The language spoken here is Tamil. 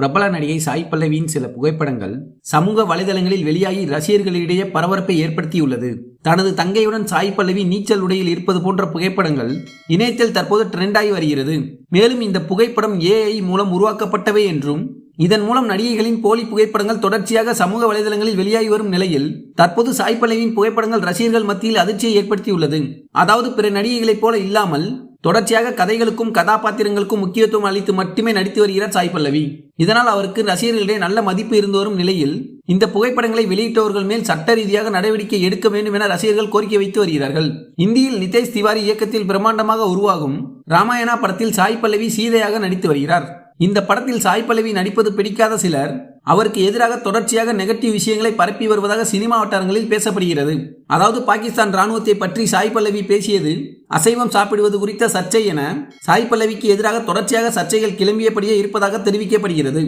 பிரபல நடிகை சாய் பல்லவியின் சில புகைப்படங்கள் சமூக வலைதளங்களில் வெளியாகி ரசிகர்களிடையே பரபரப்பை ஏற்படுத்தியுள்ளது. தனது தங்கையுடன் சாய் பல்லவி நீச்சல் உடையில் இருப்பது போன்ற புகைப்படங்கள் இணையத்தில் தற்போது ட்ரெண்டாகி வருகிறது. மேலும் இந்த புகைப்படம் ஏஐ மூலம் உருவாக்கப்பட்டவை என்றும் இதன் மூலம் நடிகைகளின் போலி புகைப்படங்கள் தொடர்ச்சியாக சமூக வலைதளங்களில் வெளியாகி வரும் நிலையில் தற்போது சாய் பல்லவியின் புகைப்படங்கள் ரசிகர்கள் மத்தியில் அதிர்ச்சியை ஏற்படுத்தியுள்ளது. அதாவது பிற நடிகைகளைப் போல இல்லாமல் தொடர்ச்சியாக கதைகளுக்கும் கதாபாத்திரங்களுக்கும் முக்கியத்துவம் அளித்து மட்டுமே நடித்து வருகிறார் சாய் பல்லவி. இதனால் அவருக்கு ரசிகர்களிடையே நல்ல மதிப்பு இருந்து வரும் நிலையில் இந்த புகைப்படங்களை வெளியிட்டவர்கள் மேல் சட்ட ரீதியாக நடவடிக்கை எடுக்க வேண்டும் என ரசிகர்கள் கோரிக்கை வைத்து வருகிறார்கள். இந்தியில் நிதேஷ் திவாரி இயக்கத்தில் பிரம்மாண்டமாக உருவாகும் ராமாயணா படத்தில் சாய் பல்லவி சீதையாக நடித்து வருகிறார். இந்த படத்தில் சாய் பல்லவி நடிப்பது பிடிக்காத சிலர் அவருக்கு எதிராக தொடர்ச்சியாக நெகட்டிவ் விஷயங்களை பரப்பி வருவதாக சினிமா வட்டாரங்களில் பேசப்படுகிறது. அதாவது பாகிஸ்தான் ராணுவத்தை பற்றி சாய் பல்லவி பேசியது அசைவம் சாப்பிடுவது குறித்த சர்ச்சை என சாய் பல்லவிக்கு எதிராக தொடர்ச்சியாக சர்ச்சைகள் கிளம்பியபடியே இருப்பதாக தெரிவிக்கப்படுகிறது.